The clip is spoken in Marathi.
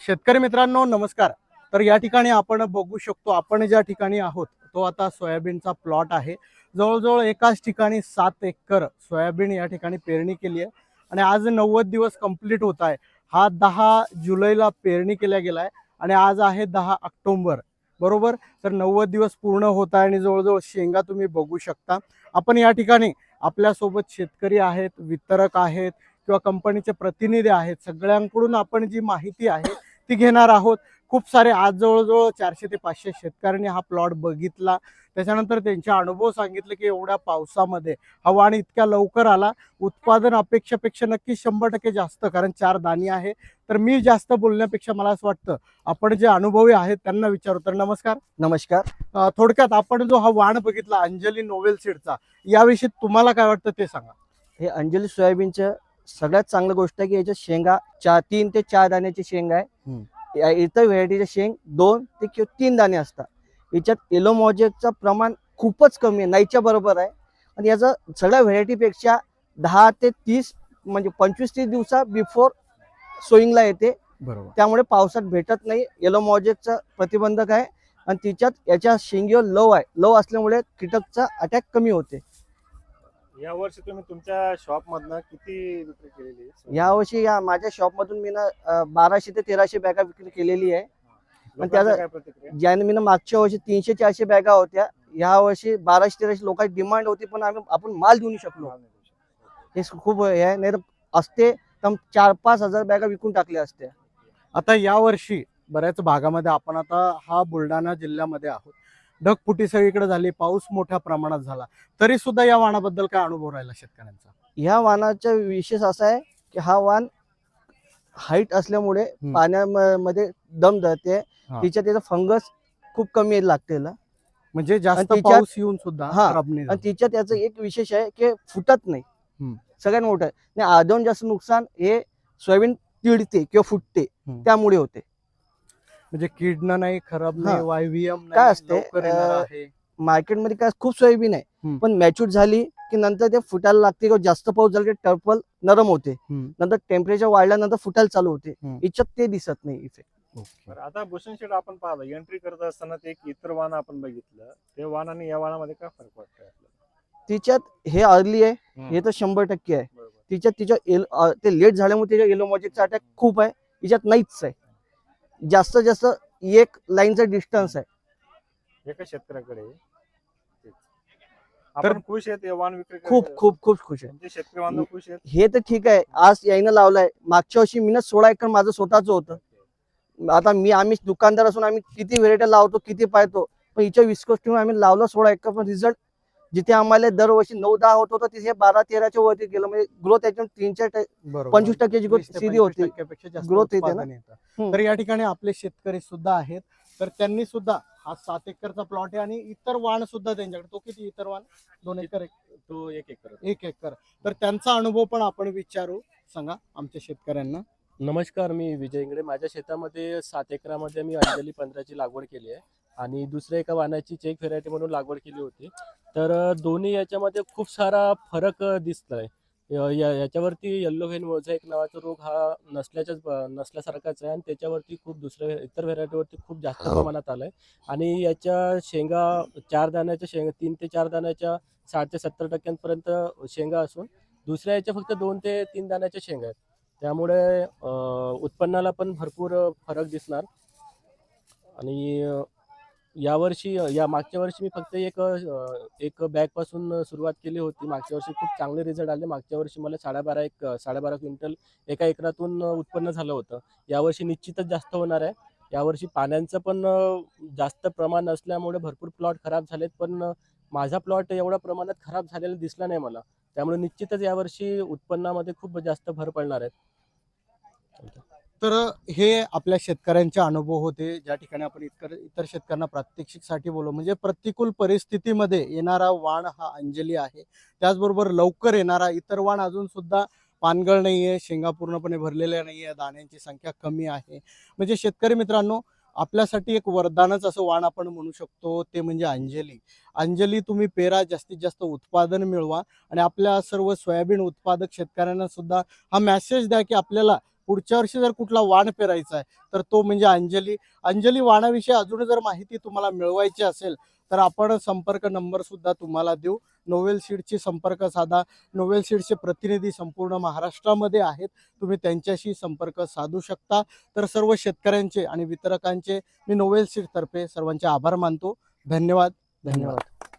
शेतकरी मित्रांनो नमस्कार. तर या ठिकाणी आपण बघू शकतो आपण ज्या ठिकाणी आहोत तो आता सोयाबीनचा प्लॉट आहे. जवळजवळ एकाच ठिकाणी सात एकर सोयाबीन या ठिकाणी पेरणी केली आहे. आणि आज नव्वद दिवस कंप्लीट होत आहे. हा दहा जुलैला पेरणी केल्या गेला आहे आणि आज आहे दहा ऑक्टोंबर. बरोबर? तर नव्वद दिवस पूर्ण होत आहे आणि जवळजवळ शेंगा तुम्ही बघू शकता. आपण या ठिकाणी आपल्यासोबत शेतकरी आहेत वितरक आहेत किंवा कंपनीचे प्रतिनिधी आहेत. सगळ्यांकडून आपण जी माहिती आहे ती घेणार आहोत. खूप सारे आज जवळजवळ चारशे ते पाचशे शेतकऱ्यांनी हा प्लॉट बघितला. त्याच्यानंतर त्यांचे अनुभव सांगितले की एवढ्या पावसामध्ये हा वाण इतक्या लवकर आला. उत्पादन अपेक्षेपेक्षा नक्की शंभर टक्के जास्त कारण चार दाणी आहे. तर मी जास्त बोलण्यापेक्षा मला असं वाटतं आपण जे अनुभवी आहेत त्यांना विचारू. तर नमस्कार. नमस्कार. थोडक्यात आपण जो हा वाण बघितला अंजली नोवेल सीडचा याविषयी तुम्हाला काय वाटतं ते सांगा. हे अंजली सोयाबीनचं सगळ्यात चांगलं गोष्ट आहे की याच्यात शेंगा चार तीन ते चार दाण्याची शेंग आहे. या- इतर व्हेरायटीचे शेंग दोन ते किंवा तीन दाणे असतात. याच्यात येलो मॉजेकचं प्रमाण खूपच कमी आहे नाहीच्या बरोबर आहे. आणि याचं सगळ्या व्हेरायटीपेक्षा दहा ते तीस म्हणजे पंचवीस तीस दिवसा बिफोर सोईंगला येते. बरोबर. त्यामुळे पावसात भेटत नाही. येलो मॉजेकचं प्रतिबंधक आहे. आणि तिच्यात याच्या शेंगीवर लव आहे. लव असल्यामुळे कीटकचा अटॅक कमी होते. या वर्षी तुम्ही तुमच्या शॉप मधनं किती विक्री केलेली आहे? यावर्षी या माझ्या शॉपमधून मी ना अं, बाराशे ते तेराशे बॅगा विक्री केलेली आहे. त्याचा- काय प्रतिक्रिया? ज्याने मी ना मागच्या वर्षी तीनशे चारशे बॅगा होत्या या वर्षी बाराशे तेराशे लोकांची डिमांड होती पण आम्ही आपण माल देऊ नाही शकलो. हे खूप हे आहे नाही तर असते तर चार पाच हजार बॅगा विकून टाकल्या असत्या. आता यावर्षी बऱ्याच भागामध्ये आपण आता हा बुलढाणा जिल्ह्यामध्ये आहोत. ढगफुटी सगळीकडे झाली पाऊस मोठ्या प्रमाणात झाला तरी सुद्धा या वाणाबद्दल काय अनुभव राहिला शेतकऱ्यांचा ह्या वाहनाचा विशेष असा आहे की हा वाहन हाईट असल्यामुळे हम्म. पाण्यामध्ये दम धरते हा. तिच्यात त्याचं फंगस खूप कमी लागते. म्हणजे जास्त आणि तिच्यात- पाऊस येऊन सुद्धा हा. खराब नाही आणि झालं. तिच्यात याचं एक विशेष आहे की फुटत नाही. सगळ्यात मोठं आहे आणि आदोन जास्त नुकसान हे सोयाबीन तिडते किंवा फुटते हम्म. त्यामुळे होते म्हणजे किडणं नाही खराब नाही हा. वायव्हीएम काय असते, लवकर येणार अं, आहे. मार्केटमध्ये काय खूप सोयाबीन आहे हम्म. पण मॅच्युर झाली की नंतर ते फुटायला लागते किंवा जास्त पाऊस झाला की टर्पल नरम होते हम्म. नंतर टेम्परेचर वाढल्यानंतर फुटायला चालू होते हम्म. याच्यात ते दिसत नाही इफेक्ट. बरं, आता भूषण शेड आपण पाहिलं एंट्री करत असताना ते एक इतर वाहन आपण बघितलं ते वाहन आणि या वाहनामध्ये काय फरक वाटतोय आपल्याला तिच्यात हे अर्ली आहे. हे तर शंभर टक्के आहे बरोबर तिच्यात तिच्या ते लेट झाल्यामुळे त्याच्या येलो मॉजिकचा अटॅक खूप आहे तिच्यात नाहीच आहे जास्त जास्त एक लाईनचा डिस्टन्स आहे. एका शेतकऱ्याकडे. तेच. आपण खुश आहेत या वाहन विक्री खूप? खूप खूप खुश आहे तुमचे शेतकरी बांधव खुश आहेत. हे तर ठीक आहे. आज यायनं लावलंय. मागच्या वर्षी मीनं सोळा एकर माझं स्वतःच होतं. आता मी आम्ही दुकानदार असून आम्ही किती व्हेरायटी लावतो किती पाहतो. पण हिच्या विस्कोस ठेवून आम्ही लावलं सोळा एकर पण रिझल्ट जिथे आम्हाला दरवर्षी नऊ दहा होत होतं तिथे बारा तेराच्या वरती गेलं. म्हणजे ग्रोथ याच्यावर तीन चार. पंचवीस टक्क्याची ग्रोथ 20 ते सीधी 25 होती. Growth येते ना. तर या ठिकाणी आपले शेतकरी सुद्धा आहेत. तर त्यांनी सुद्धा हा सात एकरचा प्लॉट आहे आणि इतर वाण सुद्धा त्यांच्याकडे. तो किती इतर वाण? दोन एकर एक. तो एक एकर. एक एकर. तर त्यांचा अनुभव पण आपण विचारू. सांगा आमच्या शेतकऱ्यांना. नमस्कार मी विजय इंगडे. माझ्या शेतामध्ये सात एकरामध्ये मी अंजली पंधराची लागवड केली आहे. आणि दुसऱ्या एका वाणाची चेक व्हेरायटी म्हणून लागवड केली होती. तर दोन्ही याच्यामध्ये खूप सारा फरक दिसतोय. या- याच्यावरती येल्लो व्हेन मोझाईक नावाचा रोग हा नसल्याच्याच नसल्यासारखाच आहे आणि त्याच्यावरती खूप दुसऱ्या इतर व्हेरायटीवरती खूप जास्त प्रमाणात आलाय. आणि याच्या शेंगा चार दाण्याच्या शेंगा तीन ते चार दाण्याच्या साठ ते सत्तर टक्क्यांपर्यंत शेंगा असून दुसऱ्या याच्या फक्त दोन ते तीन दाण्याच्या शेंगा आहेत. त्यामुळे उत्पन्नाला पण भरपूर फरक दिसणार. आणि यावर्षी या मागच्या वर्षी मी फक्त एक एक बॅगपासून सुरुवात केली होती. मागच्या वर्षी खूप चांगले रिझल्ट आले. मागच्या वर्षी मला साडेबारा एक साडेबारा क्विंटल एका एकरातून उत्पन्न झालं होतं. यावर्षी निश्चितच जास्त होणार आहे. यावर्षी पाण्याचं पण जास्त प्रमाण असल्यामुळे भरपूर प्लॉट खराब झालेत. पण माझा प्लॉट एवढ्या प्रमाणात खराब झालेला दिसला नाही मला. त्यामुळे निश्चितच यावर्षी उत्पन्नामध्ये खूप जास्त भर पडणार आहे. तर हे आपल्या शेतकऱ्यांचे अनुभव होते. ज्या ठिकाणी आपण इतर इतर शेतकऱ्यांना प्रात्यक्षिकसाठी बोलू म्हणजे प्रतिकूल परिस्थितीमध्ये येणारा वाण हा अंजली आहे. त्याचबरोबर लवकर येणारा इतर वाण अजून सुद्धा पानगळ नाही आहे शेंगा पूर्णपणे भरलेल्या नाही आहे दाण्यांची संख्या कमी आहे. म्हणजे शेतकरी मित्रांनो आपल्यासाठी एक वरदानच असं वाण आपण म्हणू शकतो ते म्हणजे अंजली. अंजली तुम्ही पेरा जास्तीत जास्त उत्पादन मिळवा आणि आपल्या सर्व सोयाबीन उत्पादक शेतकऱ्यांना सुद्धा हा मेसेज द्या की आपल्याला पुढच्या वर्षी जर कुठला वाण पेरायचा आहे तर तो म्हणजे अंजली. अंजली वाणाविषयी अजून जर माहिती तुम्हाला मिळवायची असेल तर आपण संपर्क नंबर सुद्धा तुम्हाला देऊ. नोवेल सीडची संपर्क साधा. नोवेल सीडचे प्रतिनिधी संपूर्ण महाराष्ट्रामध्ये आहेत. तुम्ही त्यांच्याशी संपर्क साधू शकता. तर सर्व शेतकऱ्यांचे आणि वितरकांचे मी नोवेल सीडतर्फे सर्वांचे आभार मानतो. धन्यवाद. धन्यवाद.